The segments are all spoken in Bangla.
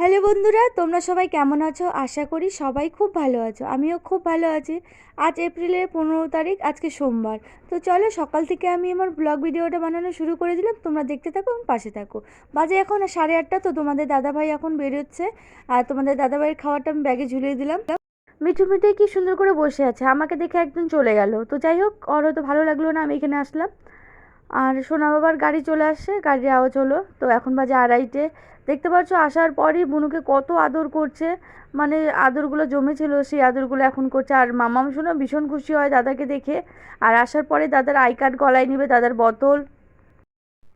হ্যালো বন্ধুরা, তোমরা সবাই কেমন আছো? আশা করি সবাই খুব ভালো আছো। আমিও খুব ভালো আছি। আজ এপ্রিলের পনেরো তারিখ, আজকে সোমবার। তো চলো, সকাল থেকে আমি আমার ব্লগ ভিডিওটা বানানো শুরু করে দিলাম। তোমরা দেখতে থাকো এবং পাশে থাকো। বাজে এখন সাড়ে আটটা, তো তোমাদের দাদাভাই এখন বেরোচ্ছে। আর তোমাদের দাদাভাইয়ের খাবারটা আমি ব্যাগে ঝুলিয়ে দিলাম। মিঠু মিঠে কি সুন্দর করে বসে আছে, আমাকে দেখে একদম চলে গেল। তো যাই হোক, ওর হয়তো ভালো লাগল না, আমি এখানে আসলাম। আর সোনা বাবার গাড়ি চলে আসছে, গাড়ির আওয়াজ হলো। তো এখন বাজে আড়াইটে। দেখতে পাচ্ছ, আসার পরই বুনুকে কত আদর করছে। মানে আদরগুলো জমেছিল, সেই আদরগুলো এখন করছে। আর মামাম শোনা ভীষণ খুশি হয় দাদাকে দেখে। আর আসার পরে দাদার আই কার্ড গলায় নিবে দাদার বোতল।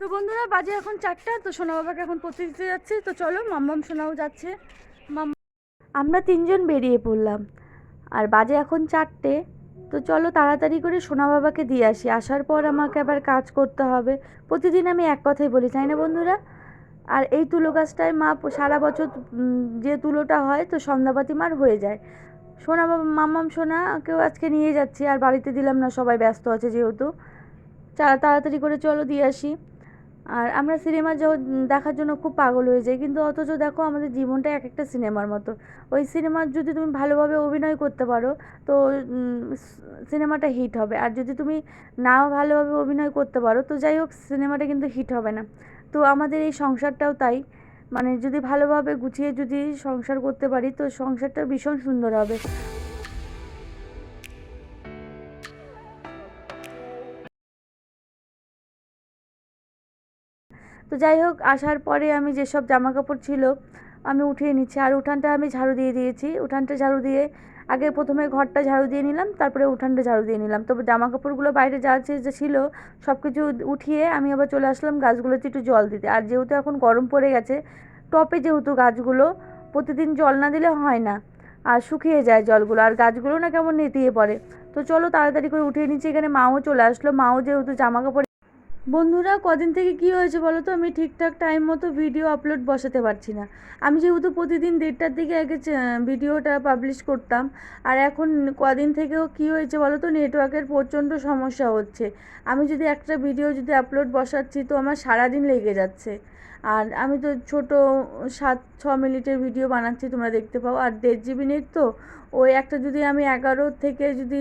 তো বন্ধুরা, বাজে এখন চারটা। তো সোনা বাবাকে এখন পড়তে দিতে যাচ্ছে। তো চলো মাম্মাম সোনাও যাচ্ছে। মাম আমরা তিনজন বেরিয়ে পড়লাম। আর বাজে এখন চারটে। তো চলো তাড়াতাড়ি করে সোনা বাবাকে দিয়ে আসি। আসার পর আমাকে আবার কাজ করতে হবে। প্রতিদিন আমি এক কথাই বলি, তাই না বন্ধুরা? আর এই তুলো গাছটায় মা সারা বছর যে তুলোটা হয়, তো সন্ধ্যাবাতি মার হয়ে যায়। সোনা বাবা মামাম সোনাকেও আজকে নিয়ে যাচ্ছি, আর বাড়িতে দিলাম না, সবাই ব্যস্ত আছে যেহেতু। তাড়াতাড়ি করে চলো, দিয়ে আসি। আর আমরা সিনেমা দেখার জন্য খুব পাগল হয়ে যাই, কিন্তু অথচ দেখো আমাদের জীবনটা এক একটা সিনেমার মতো। ওই সিনেমার যদি তুমি ভালোভাবে অভিনয় করতে পারো, তো সিনেমাটা হিট হবে। আর যদি তুমি না ভালোভাবে অভিনয় করতে পারো, তো যাই হোক, সিনেমাটা কিন্তু হিট হবে না। তো আমাদের এই সংসারটাও তাই। মানে যদি ভালোভাবে গুছিয়ে যদি সংসার করতে পারি, তো সংসারটা ভীষণ সুন্দর হবে। তো যাই হোক, আসার পরে আমি যেসব জামা কাপড় ছিল আমি উঠিয়ে নিচ্ছি। আর উঠানটা আমি ঝাড়ু দিয়ে দিয়েছি। উঠানটা ঝাড়ু দিয়ে আগে প্রথমে ঘরটা ঝাড়ু দিয়ে নিলাম, তারপরে উঠানটা ঝাড়ু দিয়ে নিলাম। তবে জামা কাপড়গুলো বাইরে যা যে ছিল সব কিছু উঠিয়ে আমি আবার চলে আসলাম গাছগুলোতে একটু জল দিতে। আর যেহেতু এখন গরম পড়ে গেছে, টপে যেহেতু গাছগুলো, প্রতিদিন জল না দিলে হয় না, আর শুকিয়ে যায় জলগুলো। আর গাছগুলো না কেমন নেতিয়ে পড়ে। তো চলো তাড়াতাড়ি করে উঠিয়ে নিচ্ছি। এখানে মাও চলে আসলো। মাও যেহেতু জামা কাপড় বন্ধুরা, কদিন থেকে কি হয়েছে বলো তো? আমি ঠিকঠাক টাইম মতো ভিডিও আপলোড বসাতে পারছি না। আমি যেহেতু প্রতিদিন দেড়টার দিকে আগে ভিডিওটা পাবলিশ করতাম, আর এখন কদিন থেকেও কি হয়েছে বলো তো? নেটওয়ার্কের প্রচণ্ড সমস্যা হচ্ছে। আমি যদি একটা ভিডিও যদি আপলোড বসাচ্ছি, তো আমার সারাদিন লেগে যাচ্ছে। আর আমি তো ছোট সাত, ছ মিনিটের ভিডিও বানাচ্ছি, তোমরা দেখতে পাও। আর দেড় জিবি নেট তো, ওই একটা যদি আমি এগারো থেকে যদি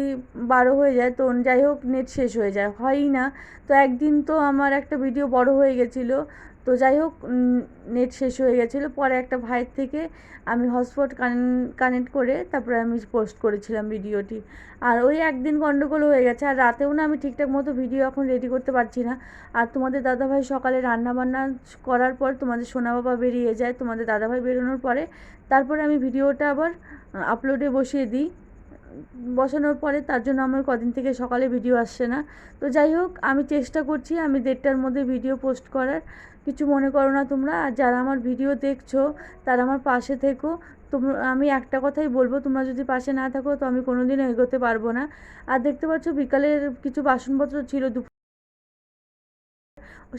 বারো হয়ে যায়, তো যাই হোক নেট শেষ হয়ে যায়। হয়ই না। তো একদিন তো আমার একটা ভিডিও বড় হয়ে গেছিল। তো যাই হোক নেট শেষ হয়ে গেছিল। পরে একটা ভাইয়ের থেকে আমি হটস্পট কানেক্ট করে তারপরে আমি পোস্ট করেছিলাম ভিডিওটি আর ওই একদিন গন্ডগোল হয়ে গেছে। আর রাতেও না আমি ঠিকঠাক মতো ভিডিও এখন রেডি করতে পারছি না। আর তোমাদের দাদাভাই সকালে রান্না বান্না করার পর তোমাদের সোনা বাবা বেরিয়ে যায়। তোমাদের দাদাভাই বেরোনোর পরে তারপরে আমি ভিডিওটা আবার আপলোডে বসিয়ে দিই। বসানোর পরে তার জন্য আমার কদিন থেকে সকালে ভিডিও আসছে না। তো যাই হোক, আমি চেষ্টা করছি আমি দেড়টার মধ্যে ভিডিও পোস্ট করার। কিছু মনে করো না তোমরা, আর যারা আমার ভিডিও দেখছ, তারা আমার পাশে থেকো। তোমরা আমি একটা কথাই বলব, তোমরা যদি পাশে না থাকো, তো আমি কোনোদিনও এগোতে পারব না। আর দেখতে পাচ্ছ বিকালের কিছু বাসনপত্র ছিল দুপুর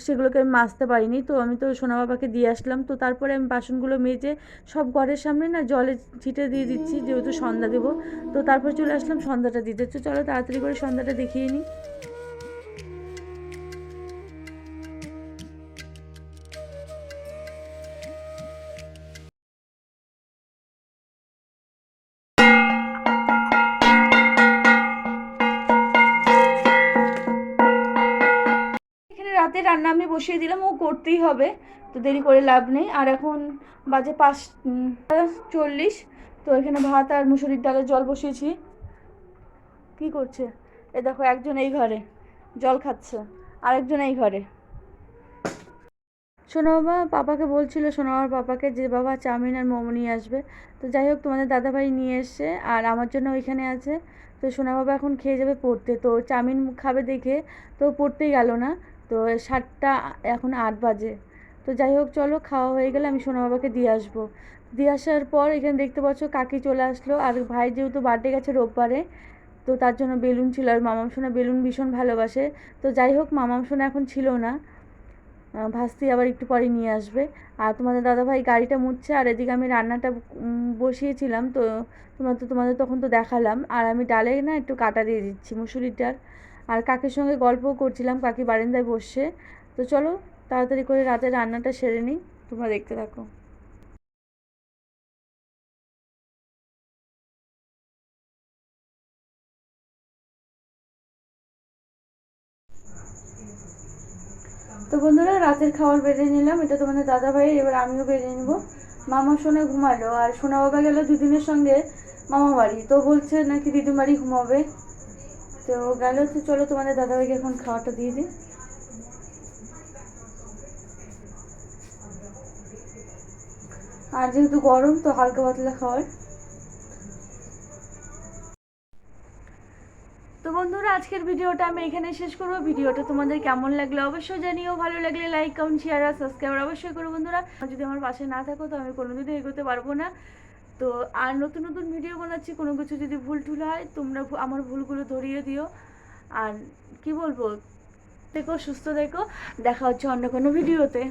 সেগুলোকে আমি মাজতে পারিনি। তো আমি তো সোনা বাবাকে দিয়ে আসলাম। তো তারপরে আমি বাসনগুলো মেজে সব ঘরের সামনে না জলে ছিটে দিয়ে দিচ্ছি, যেহেতু সন্ধ্যা দেবো। তো তারপর চলে আসলাম সন্ধ্যাটা দিতে। তো চলো তাড়াতাড়ি করে সন্ধ্যাটা দেখিয়ে নিই। এখানে রাতে রান্না আমি বসিয়ে দিলাম, ও করতেই হবে, তো দেরি করে লাভ নেই। আর এখন বাজে পাঁচ চল্লিশ, তো এখানে ভাত আর মুসুরির ডালের জল বসিয়েছি। কি করছে? এ দেখো, একজন এই ঘরে, জল খাচ্ছে, আরেকজন এই ঘরে। সোনা বাবা পাপাকে বলছিল সোনা বাবার পাপাকে যে বাবা চাউমিন আর মোমো নিয়ে আসবে। তো যাই হোক, তোমাদের দাদাভাই নিয়ে এসছে, আর আমার জন্য ওইখানে আছে। তো সোনা বাবা এখন খেয়ে যাবে পড়তে, তো চাউমিন খাবে দেখে, তো পড়তেই গেল না। তো সাতটা এখন আট বাজে। তো যাই হোক, চলো খাওয়া হয়ে গেলে আমি সোনা বাবাকে দিয়ে আসব। দিয়ে আসার পর এখানে দেখতে পাচ্ছ কাকি চলে আসলো। আর ভাই যেহেতু বার্থডে গেছে রোববারে, তো তার জন্য বেলুন ছিল। আর মামাম সোনা বেলুন ভীষণ ভালোবাসে। তো যাই হোক, মামাম সোনা এখন ছিল না। ভাস্তি আবার একটু পরে নিয়ে আসবে। আর তোমাদের দাদাভাই গাড়িটা মুছছে। আর এদিকে আমি রান্নাটা বসিয়েছিলাম। তো তোমরা তো, তোমাদের তখন তো দেখালাম। আর আমি ডালে না একটু কাটা দিয়ে দিচ্ছি মুসুরির ডাল আর কাকির সঙ্গে গল্পও করছিলাম, কাকি বারান্দায় বসে তো চলো, তাড়াতাড়ি করে রাতে রান্নাটা সেরে নিই, তোমরা দেখতে থাকো। তো বন্ধুরা, রাতের খাবার বেড়ে নিলাম, এটা তোমাদের দাদা ভাইয়ের এবার আমিও বেড়ে নিব। মামা সোনা ঘুমালো, আর সোনা বাবা গেল দুদিনের সঙ্গে মামা বাড়ি। তো বলছে নাকি বাড়ি ঘুমাবে। তো গেল তো চলো তোমাদের দাদা ভাইকে এখন খাওয়াটা দিয়ে দিই। আর যেহেতু গরম, তো হালকা পাতলা খাবার তো বন্ধুরা, আজকের ভিডিওটা আমি এখানে শেষ করব। ভিডিওটা তোমাদের কেমন লাগল অবশ্যই জানিও। ভালো লাগলে লাইক কমেন্ট শেয়ার আর সাবস্ক্রাইব অবশ্যই করো বন্ধুরা। যদি আমার পাশে না থাকো, তো আমি কোনোদিনও এগোতে পারব না। তো আর নতুন নতুন ভিডিও বানাচ্ছি, কোনো কিছু যদি ভুল টুল হয়, তোমরা আমার ভুলগুলো ধরিয়ে দিও। আর কি বলব? দেখো সুস্থ থেকো। দেখা হচ্ছে অন্য কোনো ভিডিওতে